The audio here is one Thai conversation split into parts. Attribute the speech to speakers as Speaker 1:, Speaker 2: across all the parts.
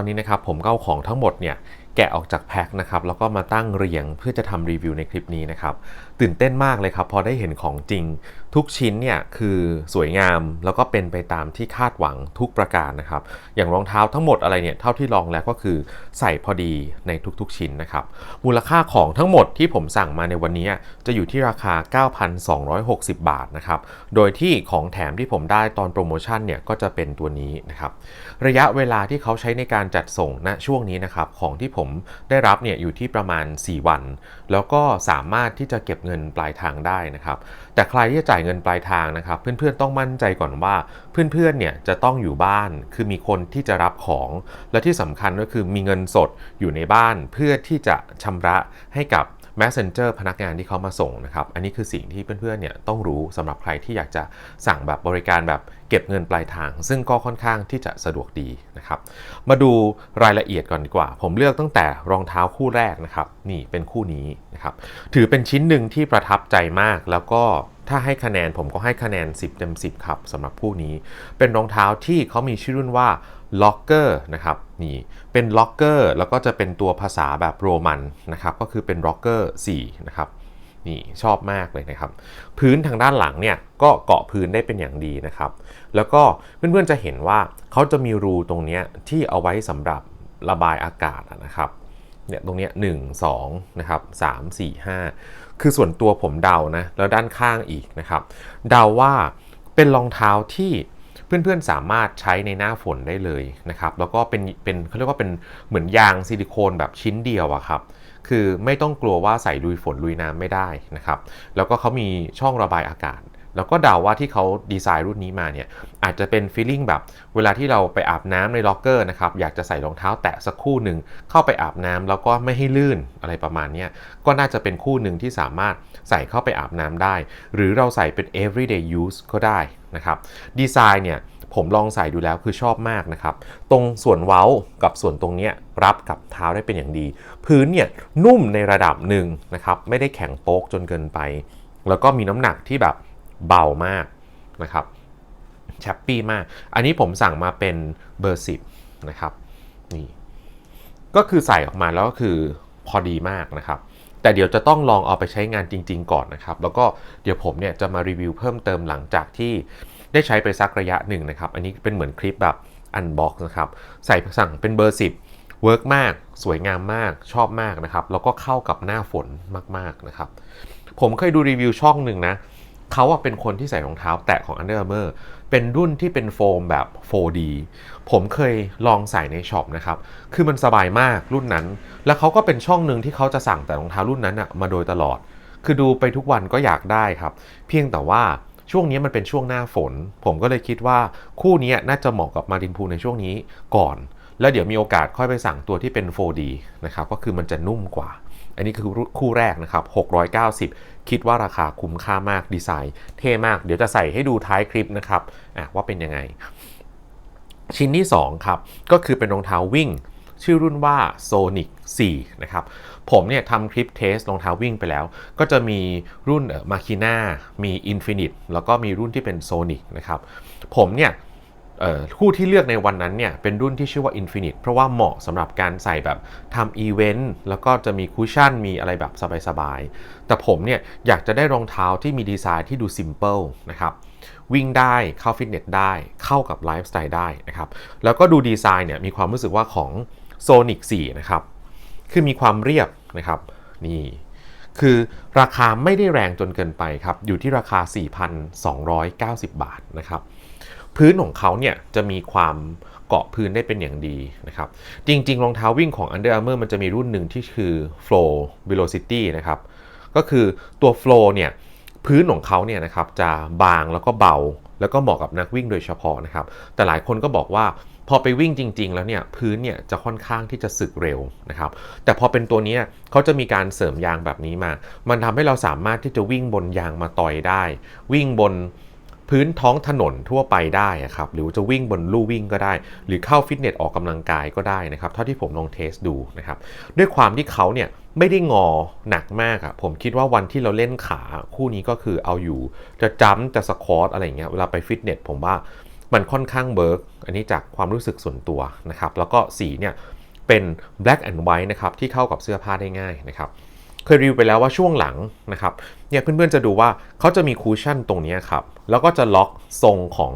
Speaker 1: อนนี้นะครับผมก็เอาของทั้งหมดเนี่ยแกะออกจากแพ็คนะครับแล้วก็มาตั้งเรียงเพื่อจะทำรีวิวในคลิปนี้นะครับตื่นเต้นมากเลยครับพอได้เห็นของจริงทุกชิ้นเนี่ยคือสวยงามแล้วก็เป็นไปตามที่คาดหวังทุกประการนะครับ อย่างรองเท้าทั้งหมดอะไรเนี่ยเท่าที่ลองแล้วก็คือใส่พอดีในทุกๆชิ้นนะครับ มูลค่าของทั้งหมดที่ผมสั่งมาในวันนี้จะอยู่ที่ราคา 9,260 บาทนะครับ โดยที่ของแถมที่ผมได้ตอนโปรโมชั่นเนี่ยก็จะเป็นตัวนี้นะครับ ระยะเวลาที่เขาใช้ในการจัดส่งณช่วงนี้นะครับของที่ผมได้รับเนี่ยอยู่ที่ประมาณ 4 วัน แล้วก็สามารถที่จะเก็บเงินปลายทางได้นะครับ แต่ใครที่จะจ่ายเงินปลายทางนะครับ เพื่อนๆต้องมั่นใจก่อนว่า เพื่อนๆเนี่ยจะต้องอยู่บ้าน คือมีคนที่จะรับของ และที่สำคัญก็คือมีเงินสดอยู่ในบ้านเพื่อที่จะชำระให้กับ Messenger พนักงานที่เขามาส่งนะครับ อันนี้คือสิ่งที่เพื่อนๆเนี่ยต้องรู้สำหรับใครที่อยากจะสั่งแบบบริการแบบ เก็บเงินปลายทาง ซึ่งก็ค่อนข้างที่จะสะดวกดีนะครับ มาดูรายละเอียดก่อนดีกว่า ผมเลือกตั้งแต่รองเท้าคู่แรกนะครับ นี่เป็นคู่นี้นะครับ ถือเป็นชิ้นหนึ่งที่ประทับใจมากแล้วก็ถ้าให้คะแนนผมก็ให้คะแนน 10 เต็ม 10 ครับสำหรับคู่นี้ เป็นรองเท้าที่เขามีชื่อรุ่นว่าล็อกเกอร์นะครับนี่เป็นล็อกเกอร์แล้วก็จะเป็นตัวภาษาแบบโรมันนะครับก็คือเป็นล็อกเกอร์4นะครับนี่ชอบมากเลยนะครับ พื้นทางด้านหลังเนี่ยก็เกาะพื้นได้เป็นอย่างดีนะครับ แล้วก็เพื่อนๆจะเห็นว่าเขาจะมีรูตรงนี้ที่เอาไว้สำหรับระบายอากาศนะครับเนี่ยตรงเนี้ยหนึ่งสองนะครับสามสี่ห้าคือส่วนตัวผมเดานะแล้วด้านข้างอีกนะครับเดาว่าเป็นรองเท้าที่เพื่อนๆสามารถใช้ในหน้าฝนได้เลยนะครับแล้วก็เป็นเป็นเขาเรียกว่าเป็นเหมือนยางซิลิโคนแบบชิ้นเดียวอะครับคือไม่ต้องกลัวว่าใส่ลุยฝนลุยน้ำไม่ได้นะครับแล้วก็เขามีช่องระบายอากาศ แล้วก็เดาว่าที่เขาดีไซน์รุ่นนี้มาเนี่ยอาจจะเป็นฟีลลิ่งแบบเวลาที่เราไปอาบน้ำในล็อกเกอร์นะครับอยากจะใส่รองเท้าแตะสักคู่หนึ่งเข้าไปอาบน้ำแล้วก็ไม่ให้ลื่นอะไรประมาณนี้ก็น่าจะเป็นคู่หนึ่งที่สามารถใส่เข้าไปอาบน้ำได้ หรือเราใส่เป็น everyday use ก็ได้นะครับดีไซน์เนี่ยผมลองใส่ดูแล้วคือชอบมากนะครับ ตรงส่วนเว้ากับส่วนตรงนี้รับกับเท้าได้เป็นอย่างดี พื้นเนี่ยนุ่มในระดับหนึ่งนะครับ ไม่ได้แข็งโป๊กจนเกินไป แล้วก็มีน้ำหนักที่แบบ เบามากนะครับแชปปี้มาก อันนี้ผมสั่งมาเป็นเบอร์สิบนะครับนี่ก็คือใส่ออกมาแล้วก็คือพอดีมากนะครับ แต่เดี๋ยวจะต้องลองเอาไปใช้งานจริง ๆ ก่อนนะครับ แล้วก็เดี๋ยวผมเนี่ยจะมารีวิวเพิ่มเติมหลังจากที่ได้ใช้ไปสักระยะหนึ่งนะครับ อันนี้เป็นเหมือนคลิปแบบอันบ็อกนะครับ ใส่สั่งเป็นเบอร์ 10เวิร์กมาก สวยงามมากชอบมากนะครับ แล้วก็เข้ากับหน้าฝนมากๆนะครับ ผมเคยดูรีวิวช่องหนึ่งนะเเขาอะเป็นคนที่ใส่รองเท้าแตะของ Under Armour เป็นรุ่นที่เป็นโฟมแบบ 4D ผมเคยลองใส่ในช็อปนะครับ คือมันสบายมากรุ่นนั้น แล้วเขาก็เป็นช่องหนึ่งที่เขาจะสั่งแต่รองเท้ารุ่นนั้นอะมาโดยตลอด คือดูไปทุกวันก็อยากได้ครับ เพียงแต่ว่าช่วงนี้มันเป็นช่วงหน้าฝน ผมก็เลยคิดว่าคู่นี้น่าจะเหมาะกับมารินพูในช่วงนี้ก่อน แล้วเดี๋ยวมีโอกาสค่อยไปสั่งตัวที่เป็น 4D นะครับ ก็คือมันจะนุ่มกว่า อันนี้คือคู่แรกนะครับ 690 คิดว่าราคาคุ้มค่ามากดีไซน์ เท่มาก เดี๋ยวจะใส่ให้ดูท้ายคลิปนะครับว่าเป็นยังไง ชิ้นที่ 2 ครับ ก็คือเป็นรองเท้าวิ่ง ชื่อรุ่นว่า Sonic 4 นะครับ ผมเนี่ยทำคลิปเทสรองเท้าวิ่งไปแล้ว ก็จะมีรุ่นมาคิน่ามี Infinite แล้วก็มีรุ่นที่เป็น Sonic นะครับ ผมเนี่ย คู่ที่เลือกในวันนั้นเนี่ยเป็นรุ่นที่ชื่อว่า Infinite เพราะว่าเหมาะสำหรับการใส่แบบทำอีเวนต์แล้วก็จะมีคุชชั่นมีอะไรแบบสบายๆ แต่ผมเนี่ยอยากจะได้รองเท้าที่มีดีไซน์ที่ดู simple นะครับวิ่งได้เข้าฟิตเนสได้เข้ากับไลฟ์สไตล์ได้นะครับแล้วก็ดูดีไซน์เนี่ยมีความรู้สึกว่าของ Sonic 4 นะครับ คือมีความเรียบนะครับ นี่ คือราคาไม่ได้แรงจนเกินไปครับ อยู่ที่ราคา 4,290 บาทนะครับ พื้นของเขาเนี่ยจะมีความเกาะพื้นได้เป็นอย่างดีนะครับ จริง ๆ รองเท้าวิ่งของ Under Armour มันจะมีรุ่นหนึ่งที่คือ Flow Velocity นะครับ ก็คือตัว Flow เนี่ยพื้นของเขาเนี่ยนะครับจะบางแล้วก็เบา แล้วก็เหมาะกับนักวิ่งโดยเฉพาะนะครับ แต่หลายคนก็บอกว่าพอไปวิ่งจริง ๆ แล้วเนี่ยพื้นเนี่ยจะค่อนข้างที่จะสึกเร็วนะครับ แต่พอเป็นตัวนี้เขาจะมีการเสริมยางแบบนี้มา มันทำให้เราสามารถที่จะวิ่งบนยางมาต่อยได้ วิ่งบน พื้นท้องถนนทั่วไปได้ครับหรือจะวิ่งบนลู่วิ่งก็ได้ หรือเข้าฟิตเนสออกกำลังกายก็ได้นะครับเท่าที่ผมลองเทสดูนะครับด้วยความที่เขาเนี่ยไม่ได้งอหนักมากอะผมคิดว่าวันที่เราเล่นขาคู่นี้ก็คือเอาอยู่จะจัมจะสควอตอะไรเงี้ยเวลาไปฟิตเนสผมว่ามันค่อนข้างเบิร์กอันนี้จากความรู้สึกส่วนตัวนะครับแล้วก็สีเนี่ยเป็น black and white นะครับที่เข้ากับเสื้อผ้าได้ง่ายนะครับ เคยรีวิวไปแล้วว่าช่วงหลังนะครับเนี่ยเพื่อนๆจะดูว่าเขาจะมีคูชั่นตรงนี้ครับ แล้วก็จะล็อกทรงของ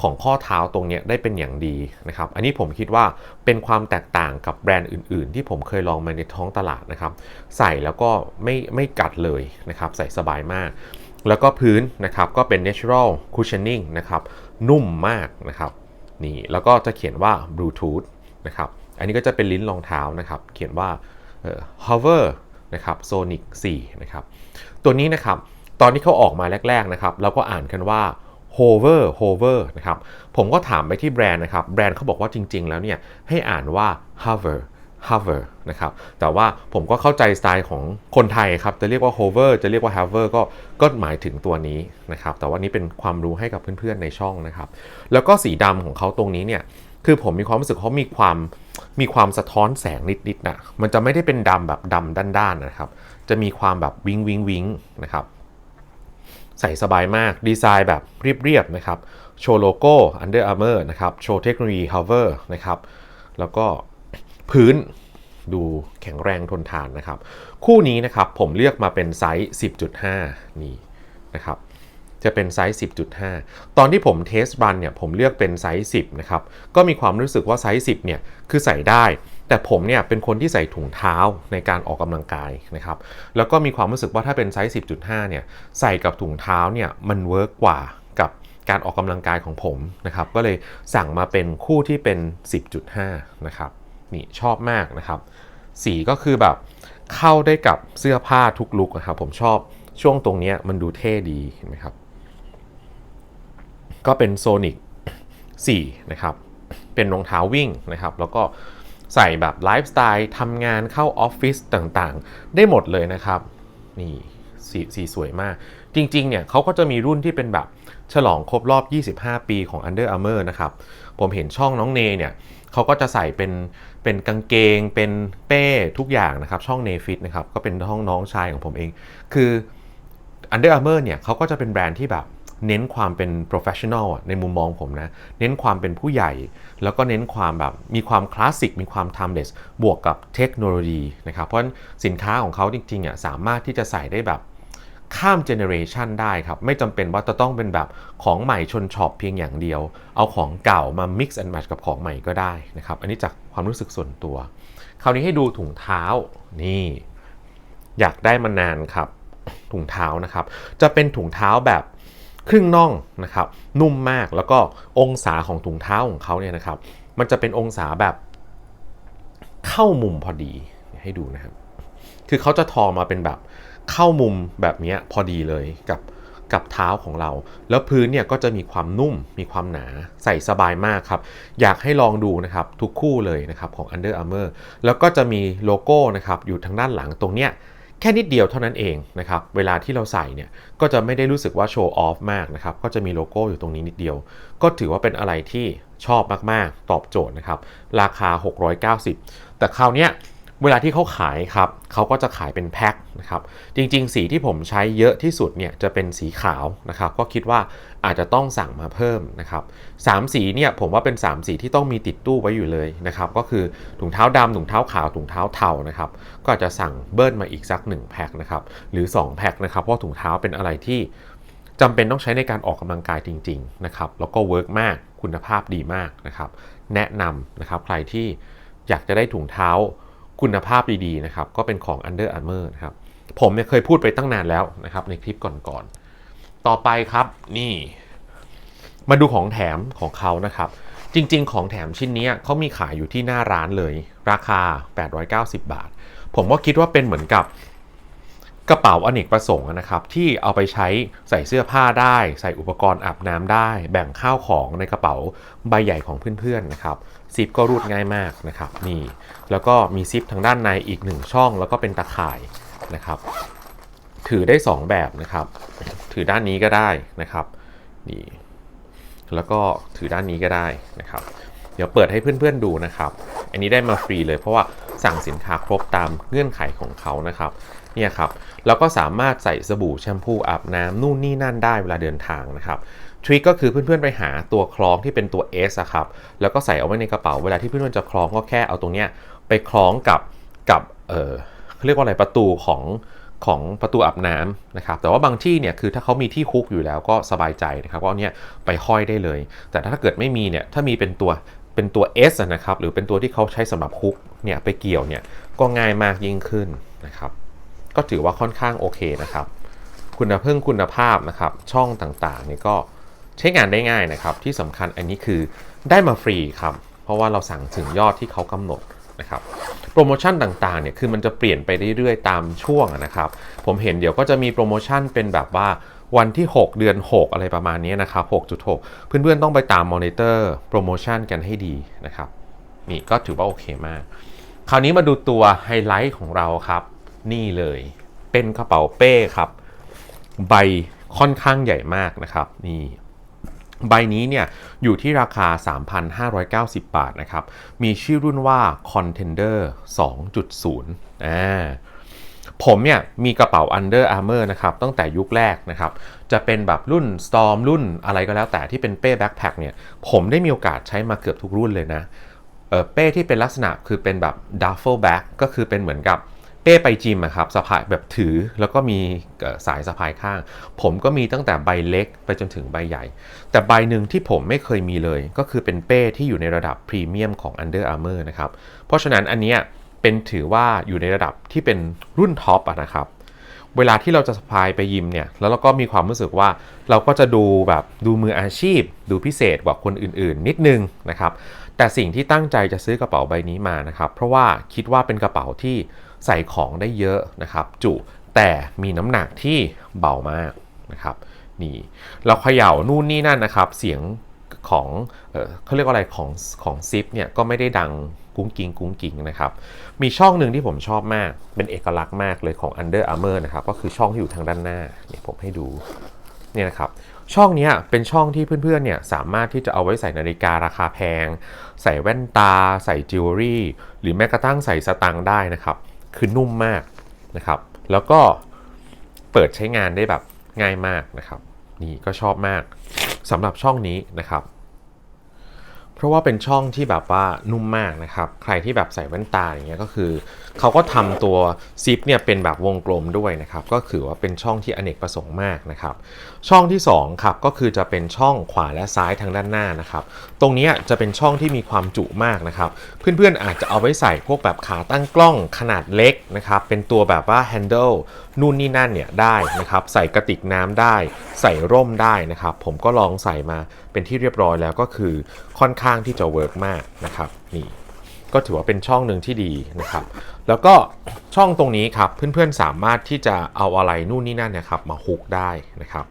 Speaker 1: ของข้อเท้าตรงนี้ได้เป็นอย่างดีนะครับ อันนี้ผมคิดว่าเป็นความแตกต่างกับแบรนด์อื่น ๆ ที่ผมเคยลองมาในท้องตลาดนะครับ ใส่แล้วก็ไม่ไม่กัดเลยนะครับ ใส่สบายมาก แล้วก็พื้นนะครับก็เป็น natural cushioning นะครับ นุ่มมากนะครับ นี่แล้วก็จะเขียนว่า Bluetooth นะครับ อันนี้ก็จะเป็นลิ้นรองเท้านะครับ เขียนว่าเอ่อ hover นะครับ sonic 4นะครับตัวนี้นะครับตอนที่เขาออกมาแรกๆนะครับเราก็อ่านกันว่า hover hover นะครับผมก็ถามไปที่แบรนด์นะครับแบรนด์เขาบอกว่าจริง ๆ แล้วเนี่ยให้อ่านว่า hover hover นะครับ แต่ว่าผมก็เข้าใจสไตล์ของคนไทยครับ จะเรียกว่า hover จะเรียกว่า hover ก็ก็หมายถึงตัวนี้นะครับ แต่ว่านี้เป็นความรู้ให้กับเพื่อนๆในช่องนะครับ แล้วก็สีดำของเขาตรงนี้เนี่ย คือผมมีความรู้สึกเขามีความมีความสะท้อนแสงนิดๆนะมันจะไม่ได้เป็นดำแบบดำด้านๆนะครับ จะมีความแบบวิงวิงวิงนะครับ ใส่สบายมากดีไซน์แบบเรียบๆนะครับ โชว์โลโก้ Under Armour นะครับ โชว์เทคโนโลยี Hover นะครับ แล้วก็พื้นดูแข็งแรงทนทานนะครับ คู่นี้นะครับผมเลือกมาเป็นไซส์ 10.5 นี่นะครับ จะเป็นไซส์ 10.5 ตอนที่ผมเทสรันเนี่ยผมเลือกเป็นไซส์ 10 นะครับ ก็มีความรู้สึกว่าไซส์ 10 เนี่ยคือใส่ได้ แต่ผมเนี่ยเป็นคนที่ใส่ถุงเท้าในการออกกำลังกายนะครับ แล้วก็มีความรู้สึกว่าถ้าเป็นไซส์ 10.5 เนี่ยใส่กับถุงเท้าเนี่ยมันเวิร์กกว่ากับการออกกำลังกายของผมนะครับ ก็เลยสั่งมาเป็นคู่ที่เป็น 10.5 นะครับนี่ชอบมากนะครับ สีก็คือแบบเข้าได้กับเสื้อผ้าทุกลุคนะครับ ผมชอบช่วงตรงนี้มันดูเท่ดีเห็นไหมครับ ก็เป็นโซนิก4นะครับ เป็นรองเท้าวิ่งนะครับ แล้วก็ใส่แบบไลฟ์สไตล์ทำงานเข้าออฟฟิศต่างๆ ได้หมดเลยนะครับ นี่สีสีสวยมาก จริงๆเนี่ยเขาก็จะมีรุ่นที่เป็นแบบฉลองครบรอบ 25 ปีของ Under Armour นะครับ ผมเห็นช่องน้องเนเนี่ยเขาก็จะใส่เป็นเป็นกางเกง เป็นเป้ทุกอย่างนะครับ ช่องเนฟิตนะครับ ก็เป็นห้องน้องชายของผมเอง คือ Under Armour เนี่ยเขาก็จะเป็นแบรนด์ที่แบบ เน้นความเป็น professional ในมุมมองผมนะ เน้นความเป็นผู้ใหญ่ แล้วก็เน้นความแบบมีความคลาสสิก มีความ timeless บวกกับเทคโนโลยีนะครับ เพราะฉะนั้นสินค้าของเขาจริงๆอะสามารถที่จะใส่ได้แบบข้ามเจเนอเรชันได้ครับ ไม่จำเป็นว่าจะต้องเป็นแบบของใหม่ชนช็อปเพียงอย่างเดียว เอาของเก่ามา mix and match กับของใหม่ก็ได้นะครับ อันนี้จากความรู้สึกส่วนตัว คราวนี้ให้ดูถุงเท้านี่ อยากได้มานานครับ ถุงเท้านะครับ จะเป็นถุงเท้าแบบ ครึ่งน่องนะครับนุ่มมากแล้วก็องศาของถุงเท้าของเขาเนี่ยนะครับ มันจะเป็นองศาแบบเข้ามุมพอดีให้ดูนะครับ คือเขาจะทอมาเป็นแบบเข้ามุมแบบนี้พอดีเลยกับกับเท้าของเรา แล้วพื้นเนี่ยก็จะมีความนุ่มมีความหนาใส่สบายมากครับ อยากให้ลองดูนะครับทุกคู่เลยนะครับของ Under Armour แล้วก็จะมีโลโก้นะครับอยู่ทางด้านหลังตรงเนี้ย แค่นิดเดียวเท่านั้นเองนะครับ เวลาที่เราใส่เนี่ยก็จะไม่ได้รู้สึกว่าโชว์ออฟมากนะครับ ก็จะมีโลโก้อยู่ตรงนี้นิดเดียว ก็ถือว่าเป็นอะไรที่ชอบมาก ๆ ตอบโจทย์นะครับ ราคา 690 แต่คราวเนี้ย เวลาที่เขาขายครับเขาก็จะขายเป็นแพ็คนะครับ จริงๆ สีที่ผมใช้เยอะที่สุดเนี่ยจะเป็นสีขาวนะครับ ก็คิดว่าอาจจะต้องสั่งมาเพิ่มนะครับสามสีเนี่ยผมว่าเป็น 3 สีที่ต้องมีติดตู้ไว้อยู่เลยนะครับ ก็คือถุงเท้าดำถุงเท้าขาวถุงเท้าเทานะครับ ก็อาจจะสั่งเบิ้ลมาอีกสัก1แพ็คนะครับ หรือ 2แพ็คนะครับ เพราะถุงเท้าเป็นอะไรที่จำเป็นต้องใช้ในการออกกำลังกายจริง ๆ นะครับ แล้วก็เวิร์กมากคุณภาพดีมากนะครับ แนะนำนะครับใครที่อยากจะได้ถุงเท้า คุณภาพดีๆนะครับก็เป็นของ Under Armour นะครับผมเนี่ยเคยพูดไปตั้งนานแล้วนะครับในคลิปก่อนๆ ต่อไปครับนี่ มาดูของแถมของเขานะครับ จริงๆ ของแถมชิ้นนี้เขามีขายอยู่ที่หน้าร้านเลย ราคา 890 บาท ผมก็คิดว่าเป็นเหมือนกับ กระเป๋าอเนกประสงค์นะครับที่เอาไปใช้ใส่เสื้อผ้าได้ ใส่อุปกรณ์อาบน้ำได้ แบ่งข้าวของในกระเป๋าใบใหญ่ของเพื่อนๆนะครับซิปก็รูดง่ายมากนะครับนี่แล้วก็มีซิปทางด้านในอีกหนึ่งช่อง แล้วก็เป็นตะข่ายนะครับถือได้ 2 แบบนะครับ ถือด้านนี้ก็ได้นะครับนี่แล้วก็ถือด้านนี้ก็ได้นะครับ เดี๋ยวเปิดให้เพื่อนๆดูนะครับ อันนี้ได้มาฟรีเลยเพราะว่าสั่งสินค้าครบตามเงื่อนไขของเขานะครับ เนี่ยครับแล้วก็สามารถใส่สบู่แชมพูอาบน้ำนู่นนี่นั่นได้เวลาเดินทางนะครับทริคก็คือเพื่อนๆไปหาตัวคล้องที่เป็นตัว S อะครับแล้วก็ใส่เอาไว้ในกระเป๋าเวลาที่เพื่อนๆจะคล้องก็แค่เอาตรงเนี้ยไปคล้องกับกับเออเรียกว่าอะไรประตูของของประตูอาบน้ำนะครับ แต่ว่าบางที่เนี่ยคือถ้าเขามีที่คุกอยู่แล้วก็สบายใจนะครับก็เอาเนี่ยไปห้อยได้เลย แต่ถ้าเกิดไม่มีเนี่ยถ้ามีเป็นตัวเป็นตัว S อะนะครับหรือเป็นตัวที่เขาใช้สำหรับคุกเนี่ยไปเกี่ยวเนี่ยก็ง่ายมากยิ่งขึ้นนะครับ ก็ถือว่าค่อนข้างโอเคนะครับ คุณภาพคุณภาพนะครับ ช่องต่างๆนี่ก็ใช้งานได้ง่ายนะครับ ที่สำคัญอันนี้คือได้มาฟรีครับ เพราะว่าเราสั่งถึงยอดที่เขากำหนดนะครับโปรโมชั่นต่างๆเนี่ยคือมันจะเปลี่ยนไปเรื่อยๆ ตามช่วงนะครับ ผมเห็นเดี๋ยวก็จะมีโปรโมชั่นเป็นแบบว่าวันที่ 6 เดือน 6 อะไรประมาณนี้นะครับ 6.6 เพื่อนๆต้องไปตามมอนิเตอร์โปรโมชั่นกันให้ดีนะครับ นี่ก็ถือว่าโอเคมาก คราวนี้มาดูตัวไฮไลท์ของเราครับ นี่เลย เป็นกระเป๋าเป้ครับ ใบค่อนข้างใหญ่มากนะครับนี่ใบนี้เนี่ยอยู่ที่ราคา 3,590 บาทนะครับ มีชื่อรุ่นว่า Contender 2.0อ่าผมเนี่ยมีกระเป๋า Under Armour นะครับตั้งแต่ยุคแรกนะครับ จะเป็นแบบรุ่น Storm รุ่นอะไรก็แล้วแต่ที่เป็นเป้แบ็คแพคเนี่ยผมได้มีโอกาสใช้มาเกือบทุกรุ่นเลยนะเออเป้ที่เป็นลักษณะคือเป็นแบบ duffel bag ก็คือเป็นเหมือนกับ เป้ไปจิมอะครับสะพายแบบถือแล้วก็มีสายสะพายข้าง ผมก็มีตั้งแต่ใบเล็กไปจนถึงใบใหญ่ แต่ใบหนึ่งที่ผมไม่เคยมีเลย ก็คือเป็นเป้ที่อยู่ในระดับพรีเมียมของ Under Armour นะครับเพราะฉะนั้นอันเนี้ยเป็นถือว่าอยู่ในระดับที่เป็นรุ่นท็อปอะนะครับเวลาที่เราจะสะพายไปยิมเนี่ย แล้วเราก็มีความรู้สึกว่าเราก็จะดูแบบดูมืออาชีพ ดูพิเศษกว่าคนอื่นๆ นิดนึงนะครับ แต่สิ่งที่ตั้งใจจะซื้อกระเป๋าใบนี้มานะครับ เพราะว่าคิดว่าเป็นกระเป๋าที่ ใส่ของได้เยอะนะครับ จุแต่มีน้ำหนักที่เบามากนะครับนี่เราเขย่านู่นนี่นั่นนะครับ เสียงของเออเขาเรียกว่าอะไรของของซิปเนี่ยก็ไม่ได้ดังกุ้งกิงกุ้งกิงนะครับ มีช่องหนึ่งที่ผมชอบมากเป็นเอกลักษณ์มากเลยของ Under Armour นะครับ ก็คือช่องที่อยู่ทางด้านหน้าเนี่ยผมให้ดูเนี่ยนะครับช่องนี้เป็นช่องที่เพื่อนๆเนี่ยสามารถที่จะเอาไว้ใส่นาฬิการาคาแพง ใส่แว่นตา ใส่จิวเวลรี่ หรือแม้กระทั่งใส่สตังค์ได้นะครับ คือนุ่มมากนะครับ แล้วก็เปิดใช้งานได้แบบง่ายมากนะครับ นี่ก็ชอบมากสำหรับช่องนี้นะครับ เพราะว่าเป็นช่องที่แบบว่านุ่มมากนะครับ ใครที่แบบใส่แว่นตาอย่างเงี้ยก็คือ เขาก็ทำตัวซิปเนี่ยเป็นแบบวงกลมด้วยนะครับ ก็คือว่าเป็นช่องที่อเนกประสงค์มากนะครับ ช่องที่2ครับก็คือจะเป็นช่องขวาและซ้ายทางด้านหน้านะครับ ตรงนี้จะเป็นช่องที่มีความจุมากนะครับ เพื่อนๆอาจจะเอาไว้ใส่พวกแบบขาตั้งกล้องขนาดเล็กนะครับ เป็นตัวแบบว่า handle นู่ นู่นนี่นั่นเนี่ยได้นะครับ ใส่กระติกน้ำได้ ใส่ร่มได้นะครับ ผมก็ลองใส่มาเป็นที่เรียบร้อยแล้วก็คือค่อนข้างที่จะเวิร์กมากนะครับนี่ก็ถือว่าเป็นช่องหนึ่งที่ดีนะครับ แล้วก็ช่องตรงนี้ครับเพื่อนๆสามารถที่จะเอาอะไรนู่นนี่นั่นเนะครับมาฮุกได้นะครับ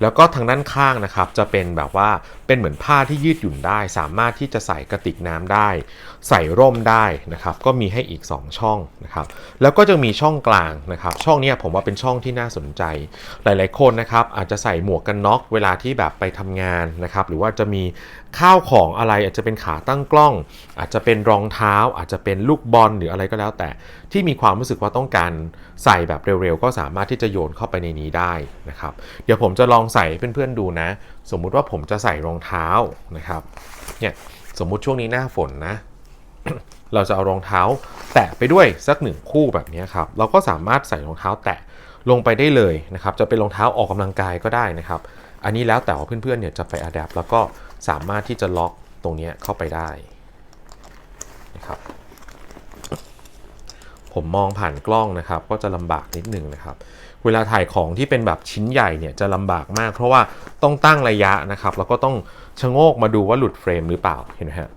Speaker 1: แล้วก็ทางด้านข้างนะครับจะเป็นแบบว่าเป็นเหมือนผ้าที่ยืดหยุ่นได้ สามารถที่จะใส่กระติกน้ำได้ ใส่ร่มได้นะครับ ก็มีให้อีก 2 ช่องนะครับ แล้วก็จะมีช่องกลางนะครับ ช่องนี้ผมว่าเป็นช่องที่น่าสนใจ หลายๆคนนะครับอาจจะใส่หมวกกันน็อกเวลาที่แบบไปทำงานนะครับ หรือว่าจะมีข้าวของอะไรอาจจะเป็นขาตั้งกล้อง อาจจะเป็นรองเท้า อาจจะเป็นลูกบอลหรืออะไรก็แล้วแต่ที่มีความรู้สึกว่าต้องการใส่แบบเร็วๆ ก็สามารถที่จะโยนเข้าไปในนี้ได้นะครับ เดี๋ยวผมจะลองใส่เพื่อนๆดูนะ สมมุติว่าผมจะใส่รองเท้านะครับเนี่ยสมมุติช่วงนี้หน้าฝนนะ เราจะเอารองเท้า แตะไปด้วยสักหนึ่งคู่แบบนี้ครับเราก็สามารถใส่รองเท้าแตะลงไปได้เลยนะครับจะเป็นรองเท้าออกกำลังกายก็ได้นะครับ อันนี้แล้วแต่ว่าเพื่อนๆเนี่ยจะไปอัดแอปแล้วก็สามารถที่จะล็อกตรงนี้เข้าไปได้นะครับ ผมมองผ่านกล้องนะครับ ก็จะลำบากนิดนึงนะครับ เวลาถ่ายของที่เป็นแบบชิ้นใหญ่เนี่ยจะลำบากมาก เพราะว่าต้องตั้งระยะนะครับ แล้วก็ต้องชะโงกมาดูว่าหลุดเฟรมหรือเปล่าเห็นไหมฮะ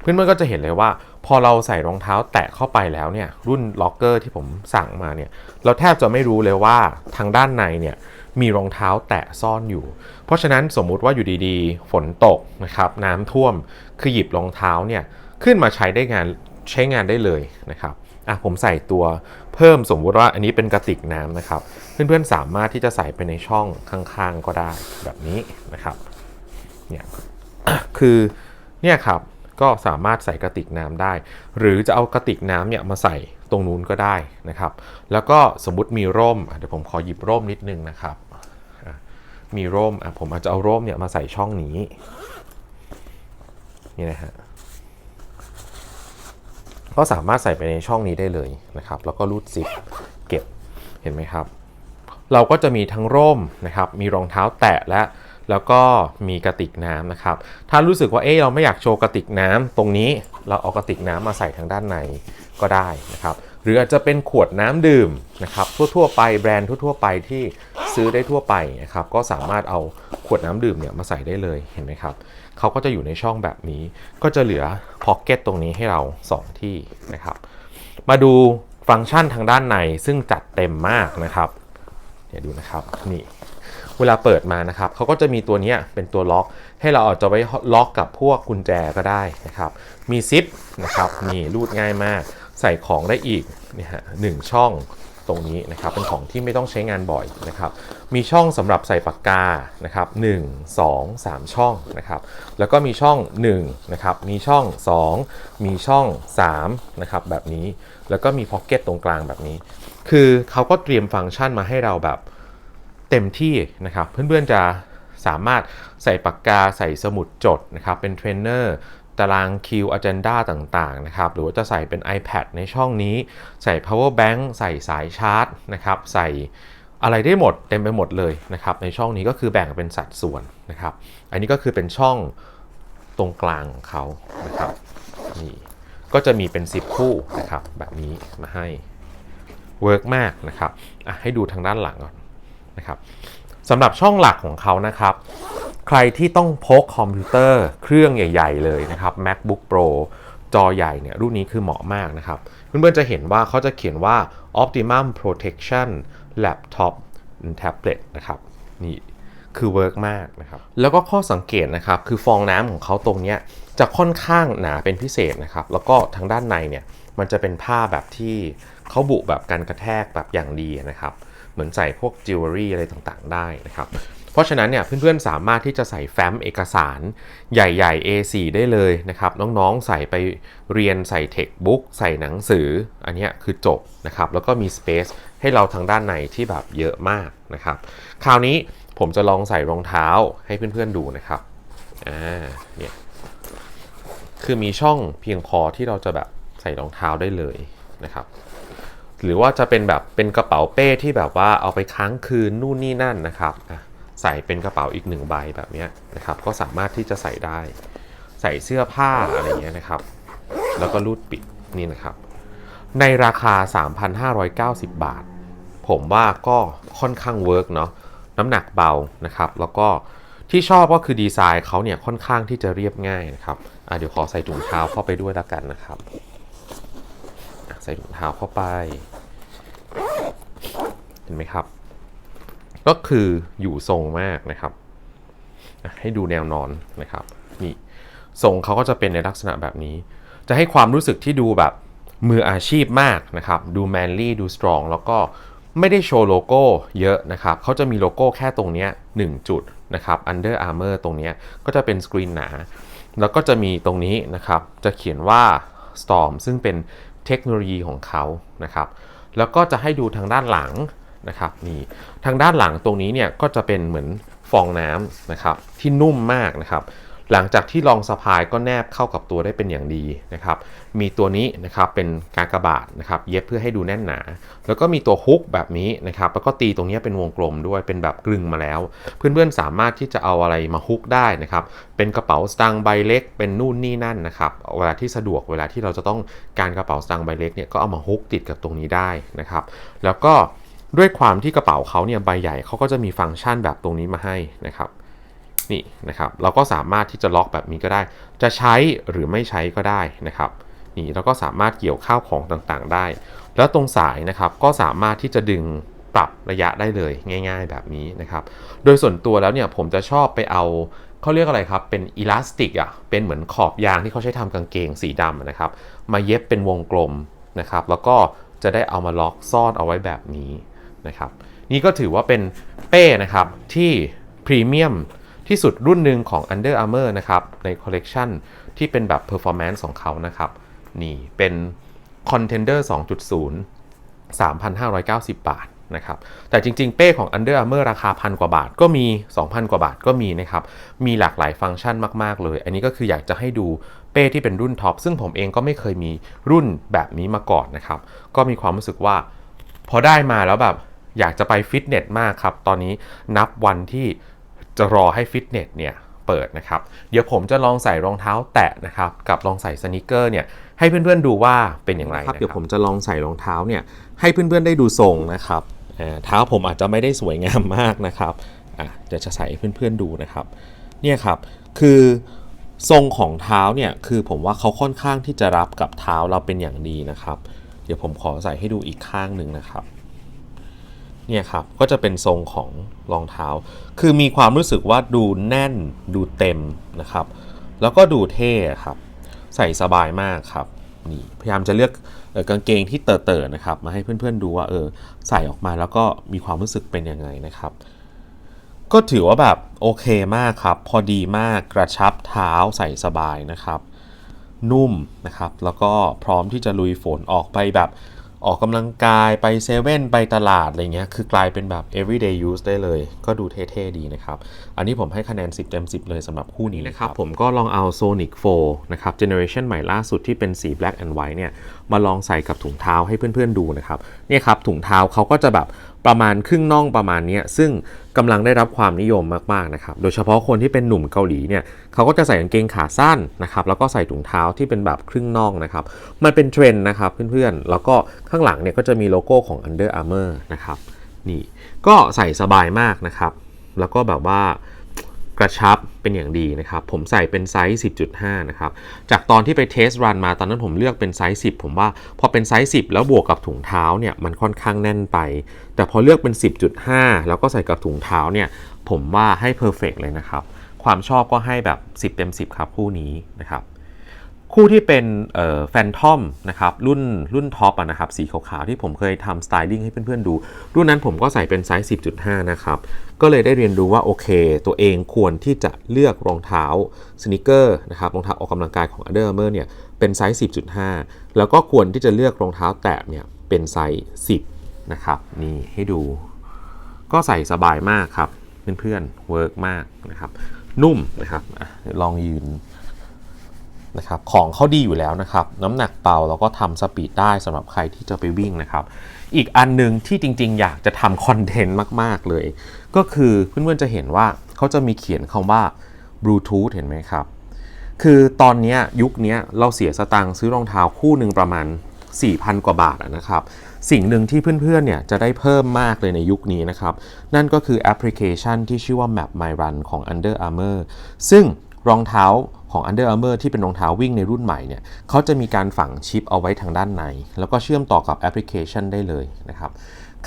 Speaker 1: เพื่อนๆก็จะเห็นเลยว่า พอเราใส่รองเท้าแตะเข้าไปแล้วเนี่ยรุ่นล็อกเกอร์ที่ผมสั่งมาเนี่ยเราแทบจะไม่รู้เลยว่าทางด้านในเนี่ยมีรองเท้าแตะซ่อนอยู่ เพราะฉะนั้นสมมุติว่าอยู่ดีๆ ฝนตกนะครับน้ำท่วมคือหยิบรองเท้าเนี่ยขึ้นมาใช้ได้งานใช้งานได้เลยนะครับ อะผมใส่ตัวเพิ่มสมมติว่าอันนี้เป็นกระติกน้ำนะครับ เพื่อนๆสามารถที่จะใส่ไปในช่องข้างๆก็ได้แบบนี้นะครับเนี่ยคือเนี่ยครับก็สามารถใส่กระติกน้ำได้ หรือจะเอากระติกน้ำเนี่ยมาใส่ตรงนู้นก็ได้นะครับ แล้วก็สมมติมีร่มเดี๋ยวผมขอหยิบร่มนิดนึงนะครับ มีร่มอะผมอาจจะเอาร่มเนี่ยมาใส่ช่องนี้นี่นะฮะ ก็สามารถใส่ไปในช่องนี้ได้เลยนะครับ แล้วก็รูดซิปเก็บเห็นไหมครับ เราก็จะมีทั้งร่มนะครับ มีรองเท้าแตะและแล้วก็มีกระติกน้ำนะครับ ถ้ารู้สึกว่าเอ๊ะเราไม่อยากโชว์กระติกน้ำตรงนี้เราเอากระติกน้ำมาใส่ทางด้านในก็ได้นะครับ หรืออาจจะเป็นขวดน้ำดื่มนะครับทั่วๆไปแบรนด์ทั่วๆไปที่ซื้อได้ทั่วไปนะครับก็สามารถเอาขวดน้ำดื่มเนี่ยมาใส่ได้เลยเห็นไหมครับ เขาก็จะอยู่ในช่องแบบนี้ ก็จะเหลือพ็อกเก็ตตรงนี้ให้เรา 2 ที่นะครับ มาดูฟังก์ชันทางด้านในซึ่งจัดเต็มมากนะครับ เดี๋ยวดูนะครับนี่เวลาเปิดมานะครับเขาก็จะมีตัวนี้เป็นตัวล็อก ให้เราเอาจะไว้ล็อกกับพวกกุญแจก็ได้นะครับ มีซิปนะครับนี่รูดง่ายมาก ใส่ของได้อีกนี่ฮะหนึ่งช่อง ตรงนี้นะครับเป็นของที่ไม่ต้องใช้งานบ่อยนะครับมีช่องสำหรับใส่ปากกานะครับ1 2 3ช่องนะครับแล้วก็มีช่อง1นะครับมีช่อง 2 มีช่อง3นะครับแบบนี้แล้วก็มีพ็อกเก็ตตรงกลางแบบนี้ คือเขาก็เตรียมฟังก์ชันมาให้เราแบบเต็มที่นะครับเพื่อนๆจะสามารถใส่ปากกาใส่สมุดจดนะครับเป็นเทรนเนอร์ ตารางคิวอ g e n d a ต่างๆนะครับหรือว่าจะใส่เป็น iPad ในช่องนี้ ใส่ power bank ใส่สายชาร์จนะครับใส่อะไรได้หมดเต็มไปหมดเลยนะครับในช่องนี้ก็คือแบ่งเป็นสัดส่วนนะครับ อันนี้ก็คือเป็นช่องตรงกลางของเขานะครับนี่ก็จะมีเป็น 10 คู่นะครับแบบนี้มาให้เวิร์กมากนะครับอะให้ดูทางด้านหลังก่อนนะครับ สำหรับช่องหลักของเขานะครับ ใครที่ต้องพกคอมพิวเตอร์เครื่องใหญ่ ๆ เลยนะครับ MacBook Pro จอใหญ่เนี่ยรุ่นนี้คือเหมาะมากนะครับ เพื่อนๆจะเห็นว่าเขาจะเขียนว่า Optimum Protection Laptop Tablet นะครับนี่คือเวิร์กมากนะครับ แล้วก็ข้อสังเกตนะครับ คือฟองน้ำของเขาตรงเนี้ยจะค่อนข้างหนาเป็นพิเศษนะครับ แล้วก็ทางด้านในเนี่ยมันจะเป็นผ้าแบบที่เขาบุแบบกันกระแทกแบบอย่างดีนะครับ เหมือนใส่พวกจิวเวลรี่อะไรต่างๆ ได้นะครับ เพราะฉะนั้นเนี่ยเพื่อนๆสามารถที่จะใส่แฟ้มเอกสารใหญ่ๆ A4 ได้เลยนะครับ น้องๆใส่ไปเรียนใส่เทคบุ๊กใส่หนังสือ อันนี้คือจบนะครับ แล้วก็มีสเปซให้เราทางด้านในที่แบบเยอะมากนะครับ คราวนี้ผมจะลองใส่รองเท้าให้เพื่อนๆดูนะครับอ่าเนี่ยคือมีช่องเพียงพอที่เราจะแบบใส่รองเท้าได้เลยนะครับ หรือว่าจะเป็นแบบเป็นกระเป๋าเป้ที่แบบว่าเอาไปค้างคืนนู่นนี่นั่นนะครับใส่เป็นกระเป๋าอีกหนึ่งใบแบบนี้นะครับ ก็สามารถที่จะใส่ได้ ใส่เสื้อผ้าอะไรเงี้ยนะครับ แล้วก็รูดปิดนี่นะครับ ในราคา 3,590 บาท ผมว่าก็ค่อนข้างเวิร์กเนาะน้ำหนักเบานะครับ แล้วก็ที่ชอบก็คือดีไซน์เขาเนี่ยค่อนข้างที่จะเรียบง่ายนะครับอะเดี๋ยวขอใส่ถุงเท้าเข้าไปด้วยแล้วกันนะครับ ใส่ถุงเท้าเข้าไป ห็นไหมครับ ก็คืออยู่ทรงมากนะครับให้ดูแนวนอนนะครับนี่ทรงเขาก็จะเป็นในลักษณะแบบนี้ จะให้ความรู้สึกที่ดูแบบมืออาชีพมากนะครับ ดูแมนลี่ดูสตรองแล้วก็ไม่ได้โชว์โลโก้เยอะนะครับเขาจะมีโลโก้แค่ตรงนี้1จุดนะครับ Under Armour ตรงนี้ก็จะเป็นสกรีนหนา แล้วก็จะมีตรงนี้นะครับ จะเขียนว่า Storm ซึ่งเป็นเทคโนโลยีของเขานะครับ แล้วก็จะให้ดูทางด้านหลัง นะครับนี่ทางด้านหลังตรงนี้เนี่ยก็จะเป็นเหมือนฟองน้ำนะครับที่นุ่มมากนะครับหลังจากที่ลองสะพายก็แนบเข้ากับตัวได้เป็นอย่างดีนะครับ มีตัวนี้นะครับเป็นกากบาทนะครับเย็บเพื่อให้ดูแน่นหนา แล้วก็มีตัวฮุกแบบนี้นะครับแล้วก็ตีตรงนี้เป็นวงกลมด้วยเป็นแบบกลึงมาแล้ว เพื่อนๆสามารถที่จะเอาอะไรมาฮุกได้นะครับ เป็นกระเป๋าสตางค์ใบเล็ก เป็นนู่นนี่นั่นนะครับเวลาที่สะดวกเวลาที่เราจะต้องการกระเป๋าสตางค์ใบเล็กเนี่ยก็เอามาฮุกติดกับตรงนี้ได้นะครับ แล้วก็ ด้วยความที่กระเป๋าเขาเนี่ยใบใหญ่เขาก็จะมีฟังก์ชันแบบตรงนี้มาให้นะครับ นี่นะครับเราก็สามารถที่จะล็อกแบบนี้ก็ได้ จะใช้หรือไม่ใช้ก็ได้นะครับ นี่เราก็สามารถเกี่ยวข้าวของต่างๆ ได้ แล้วตรงสายนะครับก็สามารถที่จะดึงปรับระยะได้เลยง่าย ๆ แบบนี้นะครับ โดยส่วนตัวแล้วเนี่ยผมจะชอบไปเอาเขาเรียกอะไรครับ เป็นอิลาสติกอะ เป็นเหมือนขอบยางที่เขาใช้ทำกางเกงสีดำนะครับ มาเย็บเป็นวงกลมนะครับ แล้วก็จะได้เอามาล็อกซ่อนเอาไว้แบบนี้ นะครับ นี่ก็ถือว่าเป็นเป้นะครับที่พรีเมียมที่สุดรุ่นหนึ่งของ Under Armour นะครับในคอลเลกชันที่เป็นแบบ performance ของเขานะครับ นี่เป็น Contender 2.0 3,590 บาทนะครับ แต่จริงๆ เป้ของ Under Armour ราคาพันกว่าบาทก็มี 2,000 กว่าบาทก็มีนะครับ มีหลากหลายฟังก์ชันมากๆเลย อันนี้ก็คืออยากจะให้ดูเป้ที่เป็นรุ่นท็อป ซึ่งผมเองก็ไม่เคยมีรุ่นแบบนี้มาก่อนนะครับ ก็มีความรู้สึกว่า พอได้มาแล้วแบบ อยากจะไปฟิตเนสมากครับ ตอนนี้นับวันที่จะรอให้ฟิตเนสเนี่ยเปิดนะครับ เดี๋ยวผมจะลองใส่รองเท้าแตะนะครับกับลองใส่สนิเกอร์เนี่ยให้เพื่อนๆดูว่าเป็นอย่างไรนะครับเดี๋ยวผมจะลองใส่รองเท้าเนี่ยให้เพื่อนๆได้ดูทรงนะครับเท้าผมอาจจะไม่ได้สวยงามมากนะครับเดี๋ยวจะใส่ให้เพื่อนๆดูนะครับเนี่ยครับคือทรงของเท้าเนี่ยคือผมว่าเขาค่อนข้างที่จะรับกับเท้าเราเป็นอย่างดีนะครับ เดี๋ยวผมขอใส่ให้ดูอีกข้างหนึ่งนะครับ เนี่ยครับก็จะเป็นทรงของรองเท้า คือมีความรู้สึกว่าดูแน่นดูเต็มนะครับ แล้วก็ดูเท่ครับ ใส่สบายมากครับนี่พยายามจะเลือกออกางเกงที่เต๋อๆนะครับ มาให้เพื่อนๆดูว่าเออใส่ออกมาแล้วก็มีความรู้สึกเป็นยังไงนะครับ ก็ถือว่าแบบโอเคมากครับ พอดีมากกระชับเท้าใส่สบายนะครับ นุ่มนะครับ แล้วก็พร้อมที่จะลุยฝนออกไปแบบ ออกกำลังกายไปเซเว่นไปตลาดอะไรเงี้ย คือกลายเป็นแบบ everyday use ได้เลย ก็ดูเท่ๆดีนะครับ อันนี้ผมให้คะแนน 10 เต็ม 10 เลยสำหรับคู่นี้นะครับ ผมก็ลองเอา Sonic 4 นะครับ generation ใหม่ล่าสุดที่เป็นสี black and white เนี่ย มาลองใส่กับถุงเท้าให้เพื่อนๆดูนะครับ เนี่ยครับ ถุงเท้าเขาก็จะแบบ ประมาณครึ่งน่องประมาณนี้ซึ่งกำลังได้รับความนิยมมากๆนะครับโดยเฉพาะคนที่เป็นหนุ่มเกาหลีเนี่ยเขาก็จะใส่กางเกงขาสั้นนะครับแล้วก็ใส่ถุงเท้าที่เป็นแบบครึ่งน่องนะครับมันเป็นเทรนด์นะครับเพื่อนๆ แล้วก็ข้างหลังเนี่ยก็จะมีโลโก้ของ Under Armour นะครับนี่ก็ใส่สบายมากนะครับ แล้วก็แบบว่า กระชับเป็นอย่างดีนะครับ ผมใส่เป็นไซส์ 10.5 นะครับ จากตอนที่ไปเทสรันมาตอนนั้นผมเลือกเป็นไซส์ 10 ผมว่าพอเป็นไซส์ 10 แล้วบวกกับถุงเท้าเนี่ยมันค่อนข้างแน่นไป แต่พอเลือกเป็น 10.5 แล้วก็ใส่กับถุงเท้าเนี่ยผมว่าให้เพอร์เฟกเลยนะครับ ความชอบก็ให้แบบ 10 เต็ม 10 ครับคู่นี้นะครับ คู่ที่เป็นแฟนทอมนะครับรุ่นรุ่นท็อปนะครับสีขาวๆที่ผมเคยทำสไตลิ่งให้เพื่อนๆดู รุ่นนั้นผมก็ใส่เป็นไซส์ 10.5 นะครับ ก็เลยได้เรียนรู้ว่าโอเค ตัวเองควรที่จะเลือกรองเท้าสนิเกอร์นะครับรองเท้าออกกำลังกายของ Under Armour เนี่ยเป็นไซส์ 10.5 แล้วก็ควรที่จะเลือกรองเท้าแตะเนี่ยเป็นไซส์ 10 นะครับ นี่ให้ดู ก็ใส่สบายมากครับ เพื่อนๆเวิร์กมากนะครับ นุ่มนะครับลองยืน นะครับของเขาดีอยู่แล้วนะครับ น้ำหนักเบาแล้วก็ทำสปีดได้สำหรับใครที่จะไปวิ่งนะครับ อีกอันหนึงที่จริง ๆ อยากจะทำคอนเทนต์มาก ๆ เลย ก็คือเพื่อนๆจะเห็นว่าเขาจะมีเขียนคำว่า Bluetooth เห็นไหมครับ คือตอนนี้ยุคนี้เราเสียสตังค์ซื้อรองเท้าคู่หนึ่งประมาณ 4,000 กว่าบาทนะครับ สิ่งหนึ่งที่เพื่อนๆเนี่ยจะได้เพิ่มมากเลยในยุคนี้นะครับ นั่นก็คือแอปพลิเคชันที่ชื่อว่า Map My Run ของ Under Armour ซึ่งรองเท้า ของ Under Armour ที่เป็นรองเท้าวิ่งในรุ่นใหม่เนี่ยเขาจะมีการฝังชิปเอาไว้ทางด้านใน แล้วก็เชื่อมต่อกับแอปพลิเคชันได้เลยนะครับ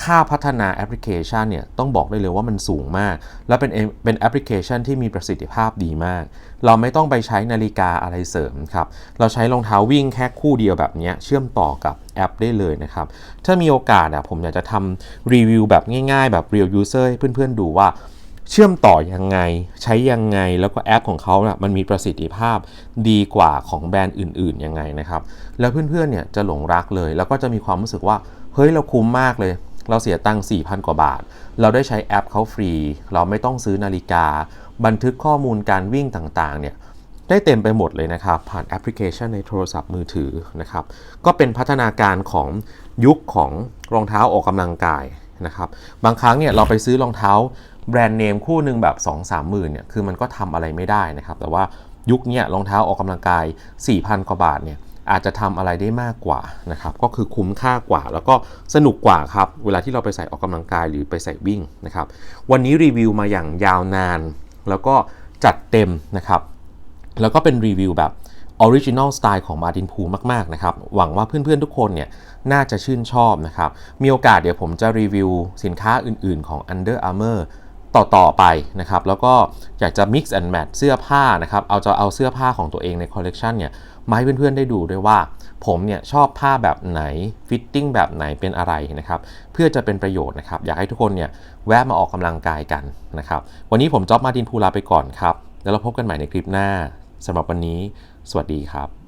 Speaker 1: ค่าพัฒนาแอปพลิเคชันเนี่ยต้องบอกได้เลยว่ามันสูงมาก และเป็นเป็นแอปพลิเคชันที่มีประสิทธิภาพดีมาก เราไม่ต้องไปใช้นาฬิกาอะไรเสริมครับ เราใช้รองเท้าวิ่งแค่คู่เดียวแบบนี้เชื่อมต่อกับแอปได้เลยนะครับ ถ้ามีโอกาสอะผมอยากจะทำรีวิวแบบง่ายๆ แบบ real user ให้เพื่อนๆดูว่า เชื่อมต่อยังไง ใช้ยังไงแล้วก็แอปของเขานะมันมีประสิทธิภาพดีกว่าของแบรนด์อื่นๆยังไงนะครับ แล้วเพื่อนๆเนี่ยจะหลงรักเลย แล้วก็จะมีความรู้สึกว่า เฮ้ยเราคุ้มมากเลย เราเสียตังค์4,000 กว่าบาท เราได้ใช้แอปเขาฟรี เราไม่ต้องซื้อนาฬิกา บันทึกข้อมูลการวิ่งต่างๆเนี่ยได้เต็มไปหมดเลยนะครับ ผ่านแอปพลิเคชันในโทรศัพท์มือถือนะครับ ก็เป็นพัฒนาการของยุคของรองเท้าออกกำลังกายนะครับ บางครั้งเนี่ยเราไปซื้อรองเท้า แบรนด์เนมคู่หนึ่งแบบ2 3หมื่นเนี่ยคือมันก็ทำอะไรไม่ได้นะครับ แต่ว่ายุคนี้รองเท้าออกกำลังกาย 4,000 กว่าบาทเนี่ยอาจจะทำอะไรได้มากกว่านะครับก็คือคุ้มค่ากว่า แล้วก็สนุกกว่าครับเวลาที่เราไปใส่ออกกำลังกายหรือไปใส่วิ่งนะครับวันนี้รีวิวมาอย่างยาวนาน แล้วก็จัดเต็มนะครับแล้วก็เป็นรีวิวแบบออริจิน l ลสไตล์ของมา r ินพูมากๆนะครับหวังว่าเพื่อนๆทุกคนเนี่ยน่าจะชื่นชอบนะครับมีโอกาสเดี๋ยวผมจะรีวิวสินค้าอื่นๆของ Under Armour ต่อๆไปนะครับ แล้วก็อยากจะ mix and match เสื้อผ้านะครับ เอาจะเอาเสื้อผ้าของตัวเองในคอลเลกชันเนี่ยมาให้เพื่อนๆได้ดูด้วยว่า ผมเนี่ยชอบผ้าแบบไหนฟิตติ้งแบบไหนเป็นอะไรนะครับ เพื่อจะเป็นประโยชน์นะครับ อยากให้ทุกคนเนี่ยแวะมาออกกำลังกายกันนะครับ วันนี้ผมจ๊อบมาดินพูลาไปก่อนครับ แล้วเราพบกันใหม่ในคลิปหน้าสำหรับวันนี้ สวัสดีครับ